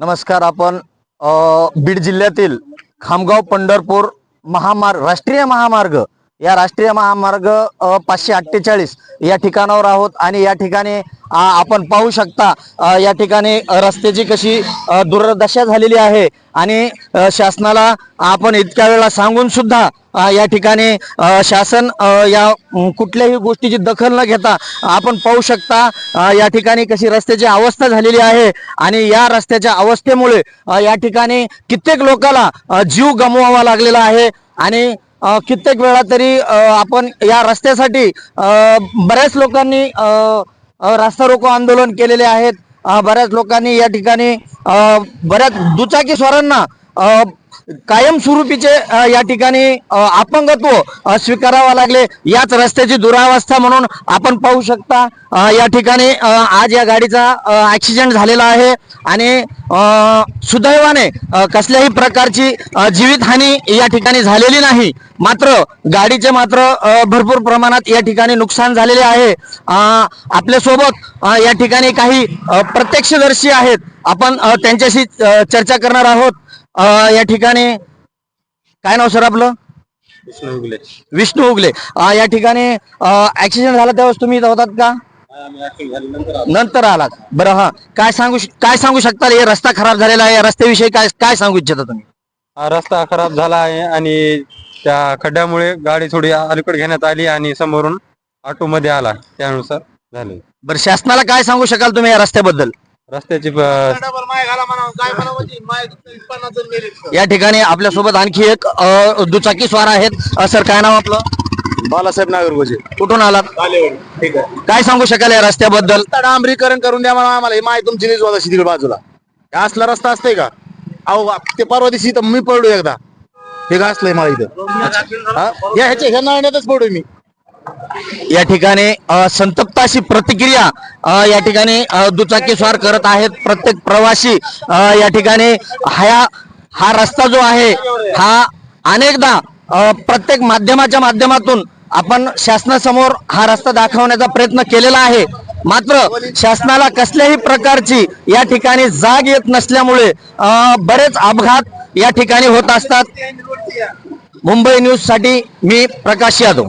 नमस्कार आपण बीड जिल्ह्यातील खामगाव पंढरपूर महामार्ग राष्ट्रीय महामार्ग या राष्ट्रीय महामार्ग पाचशे अठ्ठेचाळीस या ठिकाणावर आहोत आणि या ठिकाणी आपण पाहू शकता या ठिकाणी रस्त्याची कशी दुर्दशा झालेली आहे. आणि शासनाला आपण इतक्या वेळा सांगून सुद्धा या ठिकाणी शासन या कुठल्याही गोष्टीची दखल न घेता आपण पाहू शकता या ठिकाणी कशी रस्त्याची अवस्था झालेली आहे. आणि या रस्त्याच्या अवस्थेमुळे या ठिकाणी कित्येक लोकाला जीव गमवावा लागलेला आहे. आणि कित्येक वेळा तरी आपण या रस्त्यासाठी बऱ्याच लोकांनी अ, रास्ता रोको आंदोलन केलेले आहेत. बऱ्याच लोकांनी या ठिकाणी बऱ्याच दुचाकी स्वारांना कायमस्वरूपीचे या ठिकाणी अपंगत्व स्वीकारावा स्वीकारावं लागले. याच रस्त्याची दुरावस्था म्हणून आपण पाहू शकता. या ठिकाणी आज या गाडीचा ऍक्सिडेंट झालेला आहे. आणि सुदैवाने कसल्याही प्रकारची जीवितहानी या ठिकाणी झालेली नाही. मात्र गाडीचे मात्र भरपूर प्रमाणात या ठिकाणी नुकसान झालेले आहे. आपल्यासोबत या ठिकाणी काही प्रत्यक्षदर्शी आहेत. आपण त्यांच्याशी चर्चा करणार आहोत. अ, या ठिकाणी काय नाव सर आपलं? विष्णू उगले. विष्णू उगले. अ, या ठिकाणी ऍक्सिडेंट झाला त्यावेळेस तुम्ही इथं होतात का? आम्ही ऍक्सिडेंट झाल्यानंतर आलो. नंतर आलात. बरं हा. काय सांगू श- काय सांगू शकता? हे रस्ता खराब झालेला आहे. या रस्त्याविषयी काय काय सांगू इच्छिता तुम्ही? हा रस्ता खराब झाला आहे आणि त्या खड्ड्यामुळे गाडी थोडी अलीकडे घेण्यात आली आणि समोरून ऑटो मध्ये आला. त्यानुसार झाले. बरं शासनाला काय सांगू शकाल तुम्ही या रस्त्याबद्दल? रस्त्याची प- या ठिकाणी आपल्यासोबत आणखी एक अ, दुचाकी स्वार आहेत. अ, सर काय नाव आपलं? बालासाहेब नागरगोजे. कुठून आलात? ठीक आहे. काय सांगू शकाल या रस्त्याबद्दल? रस्ता डांबरीकरण करून द्या मला आम्हाला. हे माय तुमची नीज वाजाशी तिकडे बाजूला. हे असला रस्ता असतंय का? अहो ते परवा दिवशी तर मी पडलो एकदा. हे का असलंय मला इथं? हा? या ह्याच्या ह्या नाण्यातच पडू मी. या ठिकाणी संतप्त अशी प्रतिक्रिया या ठिकाणी दुचाकीस्वार करत आहेत प्रत्येक प्रवासी. या ठिकाणी हा हा रस्ता जो आहे हा अनेकदा प्रत्येक माध्यमाच्या माध्यमातून आपण शासनासमोर हा रस्ता दाखवण्याचा प्रयत्न केलेला आहे. मात्र शासनाला कसल्याही प्रकारची या ठिकाणी जाग येत नसल्यामुळे बरेच अपघात या ठिकाणी होत असतात. मुंबई न्यूजसाठी मी प्रकाश यादव.